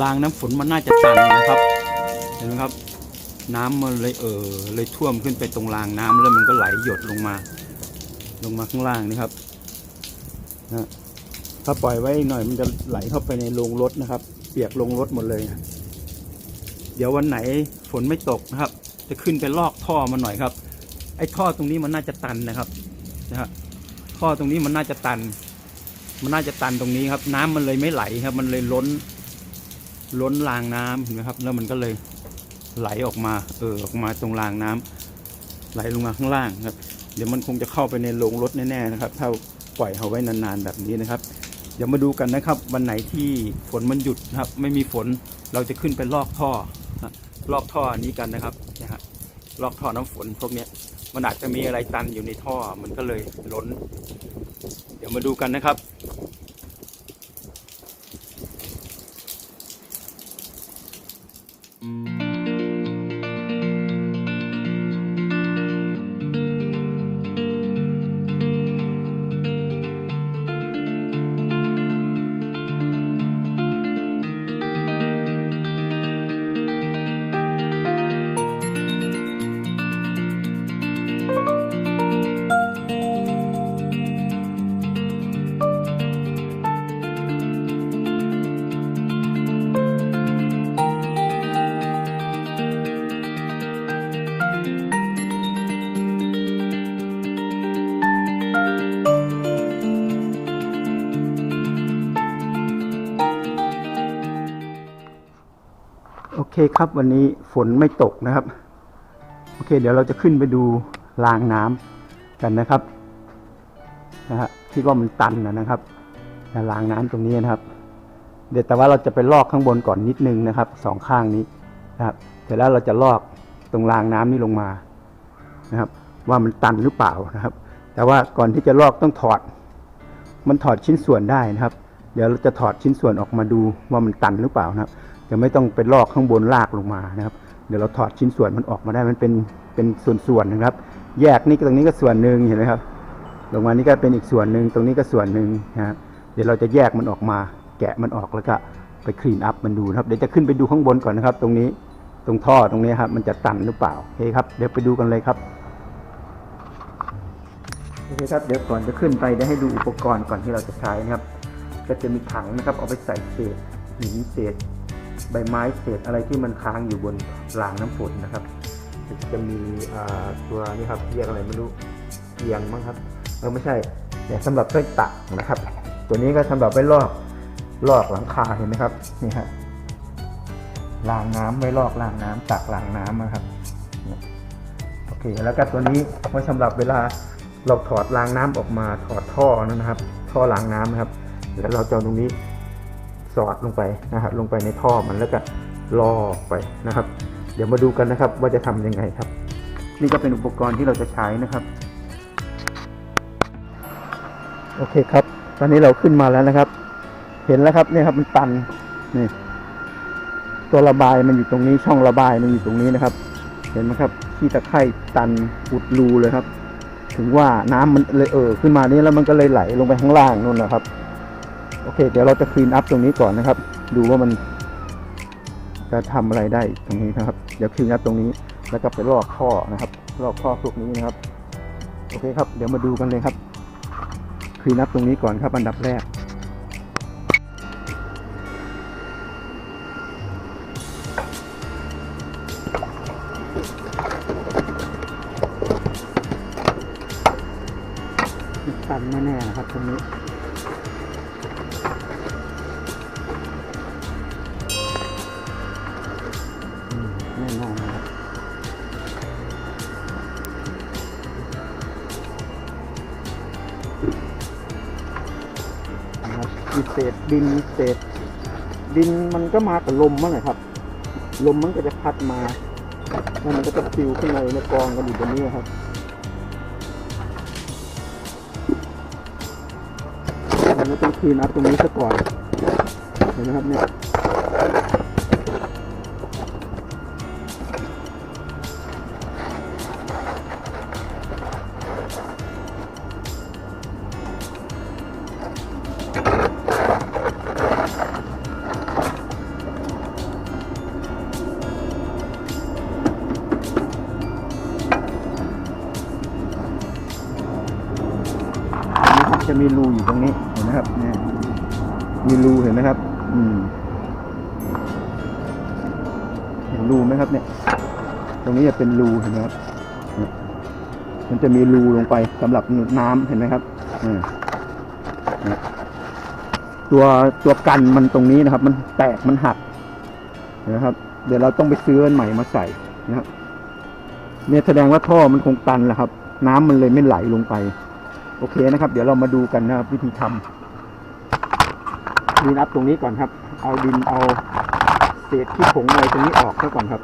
รางน้ำฝนมันน่าจะตันนะครับ เห็นไหมครับ น้ำมันเลยเออเลยท่วมขึ้นไปตรงรางน้ำแล้วมันก็ไหลหยดลงมา ลงมาข้างล่างนี่ครับนะถ้าปล่อยไว้หน่อยมันจะไหลเข้าไปในโรงรถนะครับ เปียกลงรถหมดเลย เดี๋ยววันไหนฝนไม่ตกนะครับ จะขึ้นไปลอกท่อมาหน่อยครับ ไอ้ท่อตรงนี้มันน่าจะตันนะครับนะฮะท่อตรงนี้มันน่าจะตัน มันน่าจะตันตรงนี้ครับ น้ำมันเลยไม่ไหลครับ มันเลยล้น ล้นรางน้ำเห็นไหมครับ แล้วมันก็เลยไหลออกมาเออออกมาตรงรางน้ำไหลลงมาข้างล่างครับ เดี๋ยวมันคงจะเข้าไปในโรงรถแน่ๆนะครับ ถ้าปล่อยเอาไว้นานๆแบบนี้นะครับ เดี๋ยวมาดูกันนะครับ วันไหนที่ฝนมันหยุดนะครับ ไม่มีฝนเราจะขึ้นไปลอกท่อนะลอกท่อนี้กันนะครับนะฮะลอกท่อน้ำฝนพวกเนี้ยมันอาจจะมีอะไรตันอยู่ในท่อมันก็เลยล้น เดี๋ยวมาดูกันนะครับ โเคครับวันนี้ฝนไม่ตกนะครับ โอเค เดี๋ยวเราจะขึ้นไปดูรางน้ำกันนะครับนะฮะที่ว่ามันตันนะนะครับนรางน้ำตรงนี้นะครับ เดี๋ยวแต่ว่าเราจะไปลอกข้างบนก่อนนิดนึงนะครับสองข้างนี้นะครับ เสร็จแล้วเราจะลอกตรงรางน้ำนี้ลงมานะครับ ว่ามันตันหรือเปล่านะครับ แต่ว่าก่อนที่จะลอกต้องถอด มันถอดชิ้นส่วนได้นะครับ เดี๋ยวเราจะถอดชิ้นส่วนออกมาดูว่ามันตันหรือเปล่านะครับ จะไม่ต้องไปลอกข้างบนลากลงมานะครับ เดี๋ยวเราถอดชิ้นส่วนมันออกมาได้มันเป็นเป็นส่วนๆนะครับ แยกนี่ตรงนี้ก็ส่วนหนึ่งเห็นไหมครับลงมานี่ก็เป็นอีกส่วนหนึ่งตรงนี้ก็ส่วนหนึ่งนะครับเดี๋ยวเราจะแยกมันออกมา แกะมันออกแล้วก็ไปคลีนอัพมันดูนะครับเดี๋ยวจะขึ้นไปดูข้างบนก่อนนะครับ ตรงนี้ตรงท่อตรงนี้ครับมันจะตันหรือเปล่าโอเคครับเดี๋ยวไปดูกันเลยครับโอเคครับเดี๋ยวก่อนจะขึ้นไปเดี๋ยวให้ดูอุปกรณ์ก่อนที่เราจะใช้นะครับ ก็จะมีถังนะครับเอาไปใส่เศษหินเศษ ใบไม้เศษอะไรที่มันค้างอยู่บนรางน้ำฝนนะครับ จะมีตัวนี้ครับเรียกอะไรไม่รู้เกียงมั้งครับเออไม่ใช่เนี่ยสำหรับช่วยตักนะครับ ตัวนี้ก็สำหรับไว้ลอกลอกหลังคาเห็นไหมครับนี่ฮะรางน้ำไว้ลอกรางน้ำตักรางน้ำนะครับโอเคแล้วก็ตัวนี้ไว้สำหรับเวลาเราถอดรางน้ำออกมาถอดท่อนะครับ ท่อรางน้ำนะครับแล้วเราจะเอาตรงนี้ สอดลงไปนะครับลงไปในท่อมันแล้วก็ล่อไปนะครับ เดี๋ยวมาดูกันนะครับว่าจะทำยังไงครับ นี่ก็เป็นอุปกรณ์ที่เราจะใช้นะครับโอเคครับ ตอนนี้เราขึ้นมาแล้วนะครับ เห็นแล้วครับเนี่ยครับมันตันนี่ตัวระบายมันอยู่ตรงนี้ช่องระบายมันอยู่ตรงนี้นะครับ เห็นไหมครับที่ตะไคร่ตันอุดรูเลยครับ ถึงว่าน้ำมันเลยเออขึ้นมานี่แล้วมันก็เลยไหลลงไปข้างล่างนู่นนะครับ โอเค เดี๋ยวเราจะคลีนอัพตรงนี้ก่อนนะครับ ดูว่ามันจะทำอะไรได้ตรงนี้นะครับ เดี๋ยวคลีนอัพตรงนี้ แล้วก็ไปลอกท่อนะครับ ลอกท่อพวกนี้นะครับ โอเคครับ เดี๋ยวมาดูกันเลยครับคลีนอัพตรงนี้ก่อนครับอันดับแรกตันแน่ๆนะครับตรงนี้ มีเศษดินมีเศษดินมันก็มากับลมมั้งนะครับ ลมมันก็จะพัดมาแล้วมันก็จะฟิวขึ้นมาในกองกันอยู่ตรงนี้ครับเราก็ต้องคืนอัพตรงนี้ซะก่อนเห็นไหมครับเนี่ย มีรูอยู่ตรงนี้เห็นไหมครับเนี่ยมีรูเห็นไหมครับ อืมเห็นรูไหมครับ เนี่ย ตรงนี้จะเป็นรูเห็นไหมครับมันจะมีรูลงไปสำหรับน้ำเห็นไหมครับอืมเนี่ยตัวตัวกันมันตรงนี้นะครับ มันแตกมันหักเห็นะครับ เดี๋ยวเราต้องไปซื้ออันใหม่มาใส่นะครับเนี่ยแสดงว่าท่อมันคงตันแหละครับ น้ำมันเลยไม่ไหลลงไป โอเคนะครับ เดี๋ยวเรามาดูกันนะครับวิธีทำดินอัพตรงนี้ก่อนครับ เอาดินเอาเศษขี้ผงอะไรตรงนี้ออกซะก่อนครับ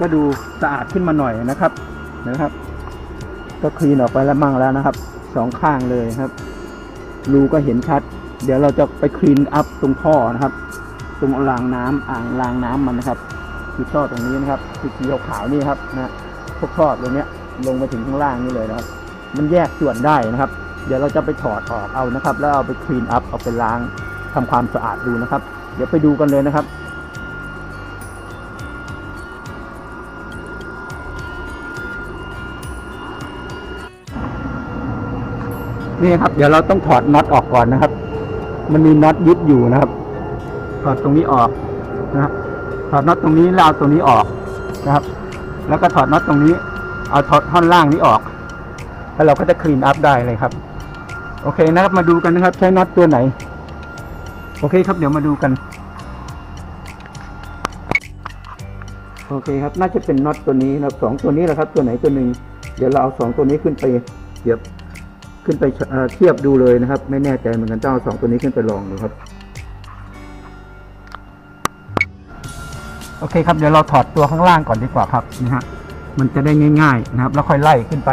ก็ดูสะอาดขึ้นมาหน่อยนะครับนะครับ ก็คลีนออกไปแล้วมั่งแล้วนะครับสองข้างเลยครับรูก็เห็นชัด เดี๋ยวเราจะไปคลีนอัพตรงท่อนะครับ ตรงรางน้ำอ่างรางน้ำมันนะครับคือท่อตรงนี้นะครับคือสีขาวนี่ครับนะพวกท่อตรงนี้ลงไปถึงข้างล่างนี่เลยนะครับ มันแยกส่วนได้นะครับ เดี๋ยวเราจะไปถอดออกเอานะครับ แล้วเอาไปคลีนอัพเอาไปล้างทำความสะอาดดูนะครับ เดี๋ยวไปดูกันเลยนะครับ นี่ครับ เดี๋ยวเราต้องถอดน็อตออกก่อนนะครับ มันมีน็อตยึดอยู่นะครับ ถอดตรงนี้ออกนะครับ ถอดน็อตตรงนี้แล้วเอาตรงนี้ออกนะครับ แล้วก็ถอดน็อตตรงนี้ เอาถอดท่อนล่างนี้ออก แล้วเราก็จะคลีนอัพได้เลยครับ โอเคนะครับ มาดูกันนะครับ ใช้น็อตตัวไหน โอเคครับ เดี๋ยวมาดูกัน โอเคครับ น่าจะเป็นน็อตตัวนี้นะครับสองตัวนี้แหละครับ ตัวไหนตัวหนึ่ง เดี๋ยวเราเอาสองตัวนี้ขึ้นไปเทียบ ขึ้นไปเอ่อเทียบดูเลยนะครับ ไม่แน่ใจเหมือนกันต้องเอาสองตัวนี้ขึ้นไปลองดูครับ โอเคครับเดี๋ยวเราถอดตัวข้างล่างก่อนดีกว่าครับนะฮะมันจะได้ง่ายๆนะครับ แล้วค่อยไล่ขึ้นไป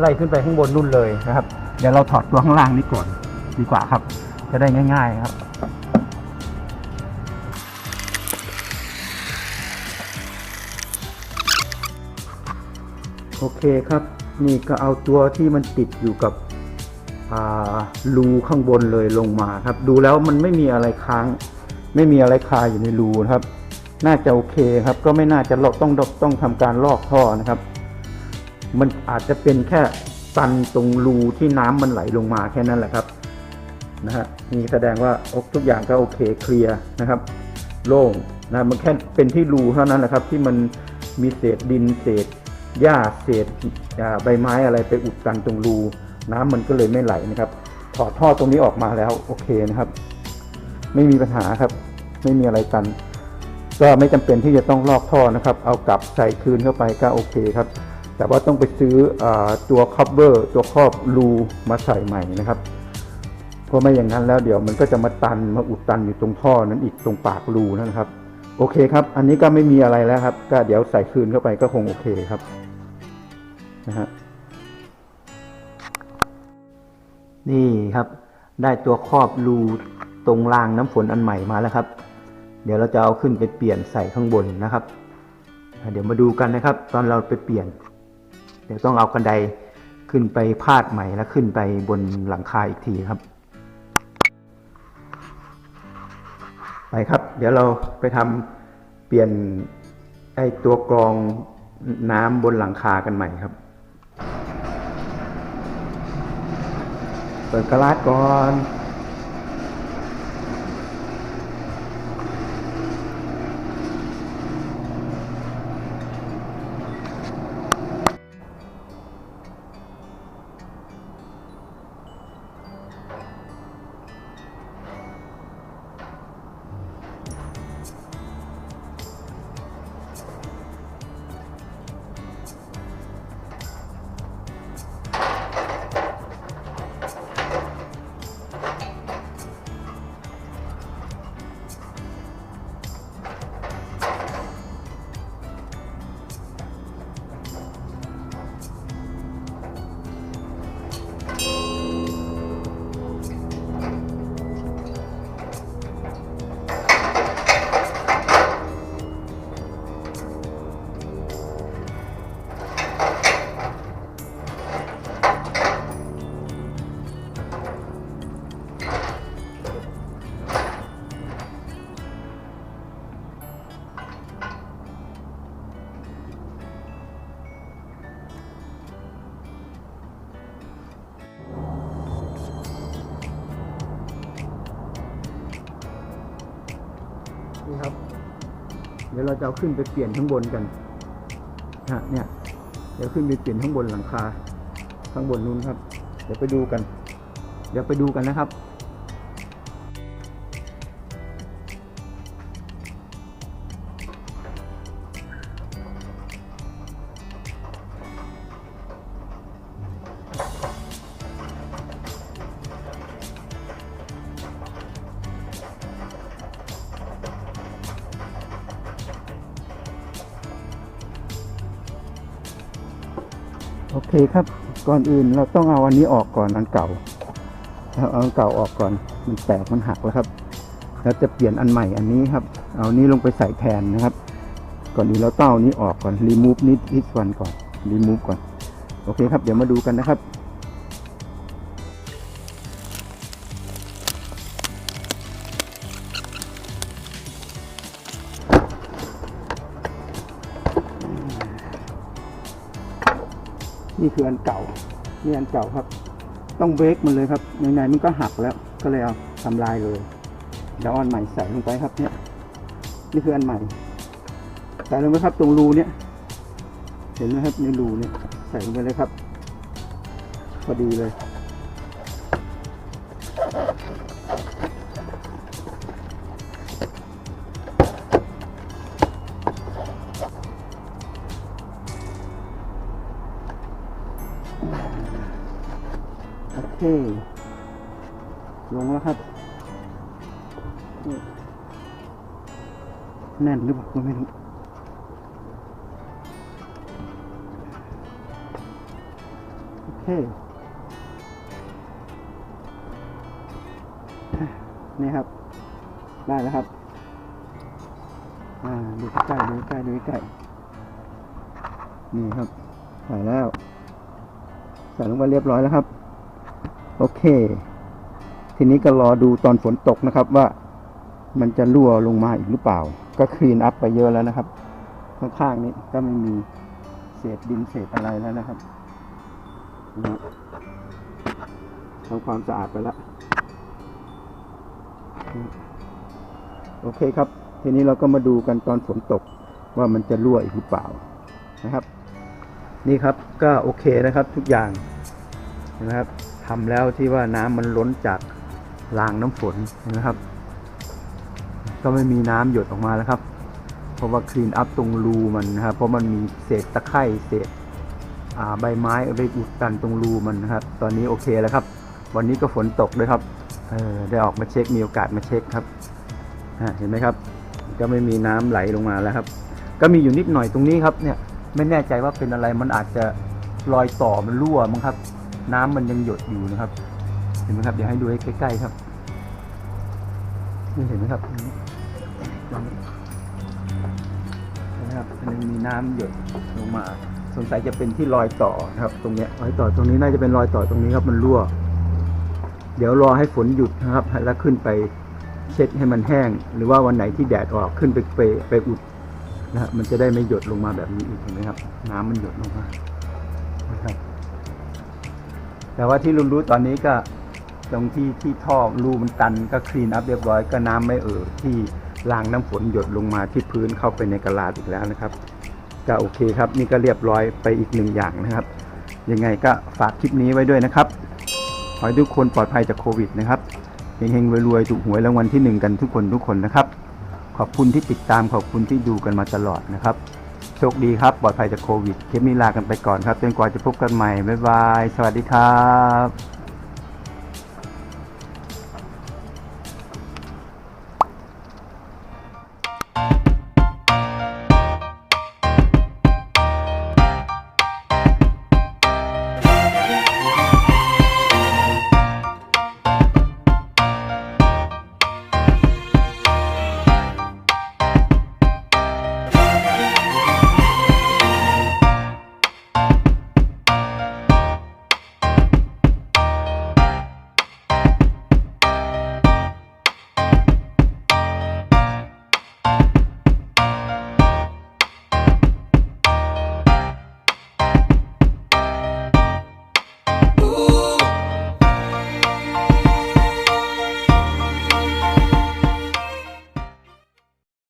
ไล่ขึ้นไปข้างบนนู่นเลยนะครับ เดี๋ยวเราถอดตัวข้างล่างนี้ก่อนดีกว่าครับ จะได้ง่าย ๆ ครับโอเคครับ นี่ก็เอาตัวที่มันติดอยู่กับรูข้างบนเลยลงมาครับ ดูแล้วมันไม่มีอะไรค้าง ไม่มีอะไรคาอยู่ในรูนะครับ น่าจะโอเคครับ ก็ไม่น่าจะลอกต้องต้องทำการลอกท่อนะครับ มันอาจจะเป็นแค่ตันตรงรูที่น้ำมันไหลลงมาแค่นั้นแหละครับนะฮะนี่แสดงว่าทุกอย่างก็โอเคเคลียร์นะครับ โล่งนะมันแค่เป็นที่รูเท่านั้นแหละครับ ที่มันมีเศษดินเศษ หญ้าเศษใบไม้อะไรไปอุดตันตรงรู น้ำมันก็เลยไม่ไหลนะครับ ถอดท่อตรงนี้ออกมาแล้วโอเคนะครับ ไม่มีปัญหาครับ ไม่มีอะไรตัน ก็ไม่จำเป็นที่จะต้องลอกท่อนะครับ เอากลับใส่คืนเข้าไปก็โอเคครับ แต่ว่าต้องไปซื้ออตัวคัฟเวอร์ตัวครอบรูมาใส่ใหม่นะครับเพราะไม่อย่างนั้นแล้วเดี๋ยวมันก็จะมาตันมาอุดตันอยู่ตรงท่อนั้นอีกตรงปากรูนั่นนะครับ โอเคครับ อันนี้ก็ไม่มีอะไรแล้วครับ ก็เดี๋ยวใส่คืนเข้าไปก็คงโอเคครับนะฮะนี่ครับ ได้ตัวครอบรูตรงรางน้ำฝนอันใหม่มาแล้วครับ เดี๋ยวเราจะเอาขึ้นไปเปลี่ยนใส่ข้างบนนะครับ เดี๋ยวมาดูกันนะครับ ตอนเราไปเปลี่ยน เดี๋ยวต้องเอากันไดขึ้นไปพาดใหม่แล้วขึ้นไปบนหลังคาอีกทีครับ ไปครับ เดี๋ยวเราไปทำเปลี่ยนไอตัวกรองน้ำบนหลังคากันใหม่ครับ เปิดกระลาดก่อน ดี๋ยวเราจะเอาขึ้นไปเปลี่ยนข้างบนกันฮะเนี่ย เดี๋ยวขึ้นไปเปลี่ยนข้างบนหลังคา ข้างบนนู้นครับ เดี๋ยวไปดูกัน เดี๋ยวไปดูกันนะครับ โอเคครับ ก่อนอื่นเราต้องเอาอันนี้ออกก่อนอันเก่าเอาอันเก่าออกก่อนมันแตกมันหักแล้วครับเราจะเปลี่ยนอันใหม่อันนี้ครับ เอานี้ลงไปใส่แทนนะครับ ก่อนอื่นเราเต้านี้ออกก่อนรีมูฟนิดนิดก่อนก่อนรีมูฟก่อน โอเคครับ เดี๋ยวมาดูกันนะครับ นี่คืออันเก่า นี่อันเก่าครับ ต้องเบรกมันเลยครับไหนๆมันก็หักแล้ว ก็เลยเอาทำลายเลยเดี๋ยวอาอันใหม่ใส่ลงไปครับเนี่ย นี่คืออันใหม่ ใส่ลงไปครับตรงรูเนี่ย เห็นไหมครับในรูเนี่ย ใส่ลงไปเลยครับ พอดีเลย เค ลงแล้วครับ แน่นหรือเปล่าก็ไม่รู้โอเคนี่ครับ ได้แล้วครับ อ่า ดูใกล้ดูใกล้ดูใกล้นี่ครับ ใส่แล้ว ใส่ลงไปเรียบร้อยแล้วครับ โอเค ทีนี้ก็รอดูตอนฝนตกนะครับว่ามันจะรั่วลงมาอีกหรือเปล่า ก็คลีนอัพไปเยอะแล้วนะครับ ข้างๆนี้ก็ไม่มีเศษดินเศษอะไรแล้วนะครับนะทำความสะอาดไปแล้วโอเคครับ ทีนี้เราก็มาดูกันตอนฝนตกว่ามันจะรั่วอีกหรือเปล่านะครับ นี่ครับก็โอเคนะครับทุกอย่างนะครับ ทำแล้วที่ว่าน้ำมันล้นจากรางน้ำฝนนะครับ ก็ไม่มีน้ำหยดออกมาแล้วครับ เพราะว่าคลีนอัพตรงรูมันนะครับ เพราะมันมีเศษตะไคร่เศษใบไม้ไปอุดตันตรงรูมันนะครับ ตอนนี้โอเคแล้วครับ วันนี้ก็ฝนตกด้วยครับเออได้ออกมาเช็คมีโอกาสมาเช็คครับเห็นไหมครับ ก็ไม่มีน้ำไหลลงมาแล้วครับ ก็มีอยู่นิดหน่อยตรงนี้ครับเนี่ยไม่แน่ใจว่าเป็นอะไรมันอาจจะรอยต่อมันรั่วมั้งครับ น้ำมันยังหยดอยู่นะครับ เห็นไหมครับเดี๋ยวให้ดูให้ใกล้ๆครับนี่เห็นไหมครับนี้ตรงนี้เห็นไหมครับมันยังมีน้ำหยดลงมา สงสัยจะเป็นที่รอยต่อนะครับ ตรงเนี้ยรอยต่อตรงนี้น่าจะเป็นรอยต่อตรงนี้ครับ มันรั่ว เดี๋ยวรอให้ฝนหยุดนะครับ แล้วขึ้นไปเช็ดให้มันแห้ง หรือว่าวันไหนที่แดดออกขึ้นไปไปไปอุดนะมันจะได้ไม่หยดลงมาแบบนี้อีกเห็นไหมครับ น้ำมันหยดลงมานะครับ แต่ว่าที่รู้ๆตอนนี้ก็ตรงที่ที่ท่อรูมันตันก็คลีนอัพเรียบร้อยก็น้ำไม่เอ่อที่รางน้ำฝนหยดลงมาที่พื้นเข้าไปในกระลาดอีกแล้วนะครับ ก็โอเคครับ นี่ก็เรียบร้อยไปอีกหนึ่งอย่างนะครับ ยังไงก็ฝากคลิปนี้ไว้ด้วยนะครับขอให้ทุกคนปลอดภัยจากโควิดนะครับเฮงๆรวยๆถูกหวยรางวัลที่หนึ่งกันทุกคนทุกคนนะครับ ขอบคุณที่ติดตามขอบคุณที่ดูกันมาตลอดนะครับ โชคดีครับ ปลอดภัยจากโควิดคลิปนี้ลากันไปก่อนครับจนกว่าจะพบกันใหม่ บ๊ายบาย สวัสดีครับ